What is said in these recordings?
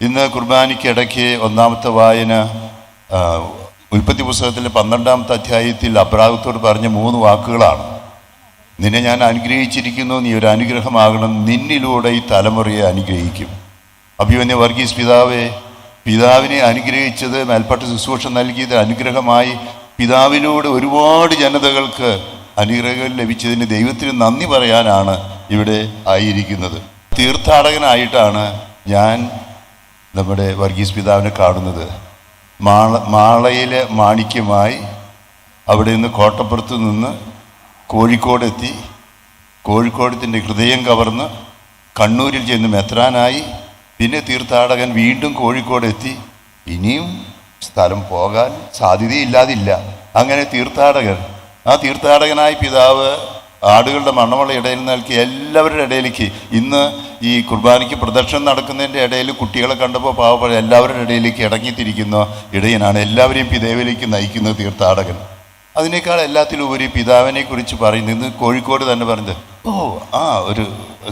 ഇന്ന് കുർബാനയ്ക്ക് ഇടയ്ക്ക് ഒന്നാമത്തെ വായന ഉൽപ്പത്തി പുസ്തകത്തിലെ പന്ത്രണ്ടാമത്തെ അധ്യായത്തിൽ അബ്രാഹത്തോട് പറഞ്ഞ മൂന്ന് വാക്കുകളാണ്. നിന്നെ ഞാൻ അനുഗ്രഹിച്ചിരിക്കുന്നു നീ ഒരു അനുഗ്രഹമാകണം നിന്നിലൂടെ ഈ തലമുറയെ അനുഗ്രഹിക്കും. അഭിമന്യ വർഗീസ് പിതാവേ പിതാവിനെ അനുഗ്രഹിച്ചത് മേൽപ്പെട്ട ശുശ്രൂഷ നൽകിയത് അനുഗ്രഹമായി പിതാവിലൂടെ ഒരുപാട് ജനതകൾക്ക് അനുഗ്രഹങ്ങൾ ലഭിച്ചതിന് ദൈവത്തിന് നന്ദി പറയാനാണ് ഇവിടെ ആയിരിക്കുന്നത്. തീർത്ഥാടകനായിട്ടാണ് ഞാൻ നമ്മുടെ വർഗീസ് പിതാവിനെ കാണുന്നത്. മാള മാളയിലെ മാണിക്യമായി അവിടെ നിന്ന് കോട്ടപ്പുറത്ത് നിന്ന് കോഴിക്കോടെത്തി കോഴിക്കോടത്തിന്റെ ഹൃദയം കവർന്ന് കണ്ണൂരിൽ ചെന്ന് മെത്രാനായി. പിന്നെ തീർത്ഥാടകൻ വീണ്ടും കോഴിക്കോടെത്തി. ഇനിയും സ്ഥലം പോകാൻ സാധ്യതയില്ലാതില്ല. അങ്ങനെ തീർത്ഥാടകൻ ആ തീർത്ഥാടകനായ പിതാവ് ആടുകളുടെ മണവള ഇടയിൽ നൽകി എല്ലാവരുടെ ഇടയിലേക്ക്. ഇന്ന് ഈ കുർബാനയ്ക്ക് പ്രദക്ഷിണം നടക്കുന്നതിന്റെ ഇടയിൽ കുട്ടികളെ കണ്ടപ്പോൾ പാവപ്പെട്ട എല്ലാവരുടെ ഇടയിലേക്ക് ഇടങ്ങിത്തിരിക്കുന്ന ഇടയനാണ് എല്ലാവരെയും പിതാവിലേക്ക് നയിക്കുന്ന തീർത്ഥാടകൻ. അതിനേക്കാൾ എല്ലാത്തിലും ഉപരി പിതാവിനെ കുറിച്ച് പറയുന്നത് ഇന്ന് കോഴിക്കോട് തന്നെ പറഞ്ഞത്. ഓ ആ ഒരു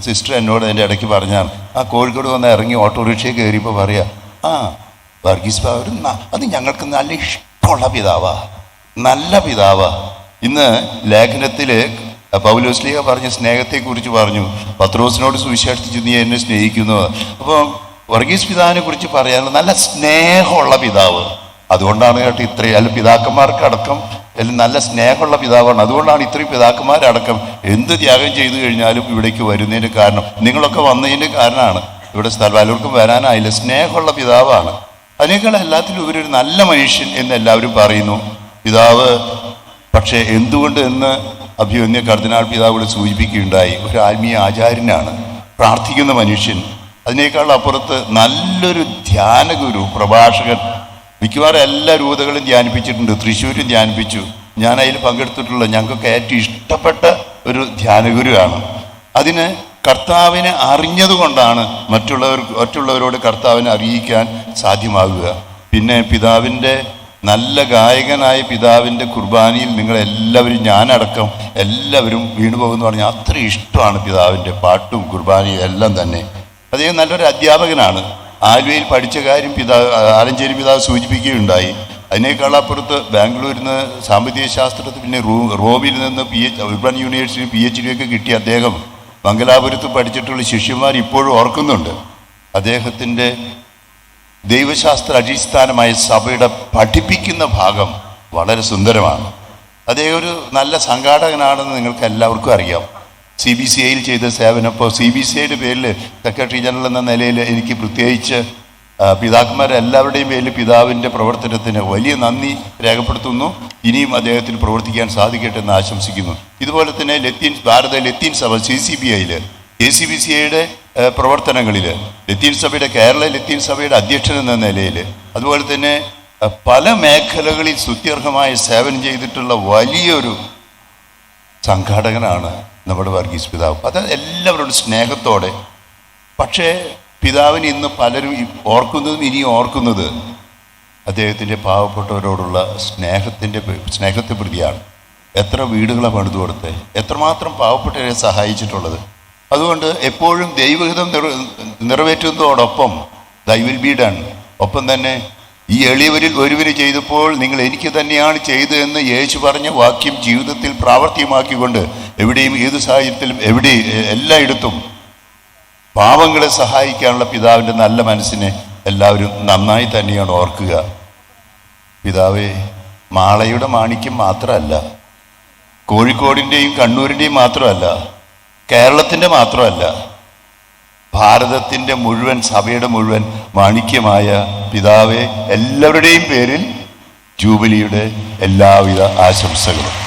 സിസ്റ്റർ എന്നോട് എന്റെ ഇടയ്ക്ക് പറഞ്ഞാണ്. ആ കോഴിക്കോട് വന്ന് ഇറങ്ങി ഓട്ടോറിക്ഷയിൽ കയറിയപ്പോൾ പറയാ ആ വർഗീസ് ബാബു അത് ഞങ്ങൾക്ക് നല്ല ഇഷ്ടമുള്ള പിതാവാ നല്ല പിതാവാ. ഇന്ന് ലേഖനത്തിൽ പൗലോസ്ലിഹ പറഞ്ഞ സ്നേഹത്തെക്കുറിച്ച് പറഞ്ഞു. പത്രോസിനോട് സുവിശേഷിച്ച് നീ എന്നെ സ്നേഹിക്കുന്നു. അപ്പോൾ വർഗീസ് പിതാവിനെ കുറിച്ച് പറയാനുള്ള നല്ല സ്നേഹമുള്ള പിതാവ്. അതുകൊണ്ടാണ് കേട്ടോ ഇത്രയും അല്ല പിതാക്കന്മാർക്കടക്കം നല്ല സ്നേഹമുള്ള പിതാവാണ്. അതുകൊണ്ടാണ് ഇത്രയും പിതാക്കന്മാരടക്കം എന്ത് ത്യാഗം ചെയ്തു കഴിഞ്ഞാലും ഇവിടേക്ക് വരുന്നതിന്റെ കാരണം നിങ്ങളൊക്കെ വന്നതിന്റെ കാരണമാണ്. ഇവിടെ സ്ഥലം പലർക്കും വരാനായില്ല. സ്നേഹമുള്ള പിതാവാണ്. അതിനേക്കാൾ എല്ലാത്തിലും ഇവരൊരു നല്ല മനുഷ്യൻ എന്ന് എല്ലാവരും പറയുന്നു. പിതാവ് പക്ഷേ എന്തുകൊണ്ട് എന്ന് അഭിമന്യ കർദിനാൾ പിതാവ് സൂചിപ്പിക്കുകയുണ്ടായി ഒരു ആത്മീയ ആചാര്യനാണ്. പ്രാർത്ഥിക്കുന്ന മനുഷ്യൻ. അതിനേക്കാൾ അപ്പുറത്ത് നല്ലൊരു ധ്യാനഗുരു പ്രഭാഷകൻ. മിക്കവാറും എല്ലാ രൂപതകളും ധ്യാനിപ്പിച്ചിട്ടുണ്ട് തൃശ്ശൂരും ധ്യാനിപ്പിച്ചു. ഞാൻ അതിൽ പങ്കെടുത്തിട്ടുള്ള ഞങ്ങൾക്ക് ഏറ്റവും ഇഷ്ടപ്പെട്ട ഒരു ധ്യാനഗുരുവാണ് അതിന് കർത്താവിനെ അറിഞ്ഞതുകൊണ്ടാണ് മറ്റുള്ളവർ മറ്റുള്ളവരോട് കർത്താവിനെ അറിയിക്കാൻ സാധ്യമാകുക പിന്നെ പിതാവിന്റെ നല്ല ഗായകനായ പിതാവിന്റെ കുർബാനയിൽ നിങ്ങളെല്ലാവരും ഞാനടക്കം എല്ലാവരും വീണുപോകുന്നു പറഞ്ഞാൽ അത്ര ഇഷ്ടമാണ് പിതാവിന്റെ പാട്ടും കുർബാനയും എല്ലാം തന്നെ. അദ്ദേഹം നല്ലൊരു അധ്യാപകനാണ്. ആലുവയിൽ പഠിച്ച കാര്യം പിതാവ് ആലഞ്ചേരി പിതാവ് സൂചിപ്പിക്കുകയുണ്ടായി. അതിനേക്കാൾ അപ്പുറത്ത് ബാംഗ്ലൂരിൽ നിന്ന് സാമ്പത്തിക ശാസ്ത്രത്തിൽ പിന്നെ റോമിൽ നിന്ന് P H Urban University P H D ഒക്കെ കിട്ടിയ അദ്ദേഹം മംഗലാപുരത്ത് പഠിച്ചിട്ടുള്ള ശിഷ്യന്മാർ ഇപ്പോഴും ഓർക്കുന്നുണ്ട്. അദ്ദേഹത്തിന്റെ ദൈവശാസ്ത്ര അടിസ്ഥാനമായ സഭയുടെ പഠിപ്പിക്കുന്ന ഭാഗം വളരെ സുന്ദരമാണ്. അദ്ദേഹം ഒരു നല്ല സംഘാടകനാണെന്ന് നിങ്ങൾക്ക് എല്ലാവർക്കും അറിയാം. സി ബി സി ഐയിൽ ചെയ്ത സേവനം ഇപ്പോൾ സി ബി സി ഐയുടെ പേരിൽ സെക്രട്ടറി ജനറൽ എന്ന നിലയിൽ എനിക്ക് പ്രത്യേകിച്ച് പിതാക്കന്മാരെല്ലാവരുടെയും പേരിൽ പിതാവിന്റെ പ്രവർത്തനത്തിന് വലിയ നന്ദി രേഖപ്പെടുത്തുന്നു. ഇനിയും അദ്ദേഹത്തിന് പ്രവർത്തിക്കാൻ സാധിക്കട്ടെ എന്ന് ആശംസിക്കുന്നു. ഇതുപോലെ തന്നെ ലത്തീൻ ഭാരത ലത്തീൻ സഭ സി സി ബി ഐയിൽ എ സി ബി സി ഐയുടെ പ്രവർത്തനങ്ങളിൽ ലത്തീൻ സഭയുടെ കേരള ലത്തീൻ സഭയുടെ അധ്യക്ഷൻ എന്ന നിലയിൽ അതുപോലെ തന്നെ പല മേഖലകളിൽ സ്തുത്യർഹമായ സേവനം ചെയ്തിട്ടുള്ള വലിയൊരു സംഘാടകനാണ് നമ്മുടെ വർഗീസ് പിതാവ്. അത് എല്ലാവരോടും സ്നേഹത്തോടെ. പക്ഷേ പിതാവിന് ഇന്ന് പലരും ഓർക്കുന്നതും ഇനിയും ഓർക്കുന്നത് അദ്ദേഹത്തിന്റെ പാവപ്പെട്ടവരോടുള്ള സ്നേഹത്തിന്റെ സ്നേഹത്തെ പ്രതിയാണ്. എത്ര വീടുകളാണ് പണിതു കൊടുത്തത്? എത്രമാത്രം പാവപ്പെട്ടവരെ സഹായിച്ചിട്ടുള്ളത്? അതുകൊണ്ട് എപ്പോഴും ദൈവഹിതം നിറവേറ്റുന്നതോടൊപ്പം ദൈ വിൽ ബി ഡൺ ഒപ്പം തന്നെ ഈ എളിയവരിൽ ഒരുവന് ചെയ്തപ്പോൾ നിങ്ങൾ എനിക്ക് തന്നെയാണ് ചെയ്തതെന്ന് യേശു പറഞ്ഞ വാക്യം ജീവിതത്തിൽ പ്രാവർത്തികമാക്കിക്കൊണ്ട് എവിടെയും ഏത് സാഹചര്യത്തിലും എവിടെ എല്ലായിടത്തും പാവങ്ങളെ സഹായിക്കാനുള്ള പിതാവിന്റെ നല്ല മനസ്സിനെ എല്ലാവരും നന്നായി തന്നെയാണ് ഓർക്കുക. പിതാവേ മാളയുടെ മാണിക്യം മാത്രമല്ല കോഴിക്കോടിന്റെയും കണ്ണൂരിന്റെയും മാത്രമല്ല കേരളത്തിന്റെ മാത്രമല്ല ഭാരതത്തിന്റെ മുഴുവൻ സഭയുടെ മുഴുവൻ മാണിക്യമായ പിതാവെ എല്ലാവരുടെയും പേരിൽ ജൂബിലിയുടെ എല്ലാവിധ ആശംസകളും.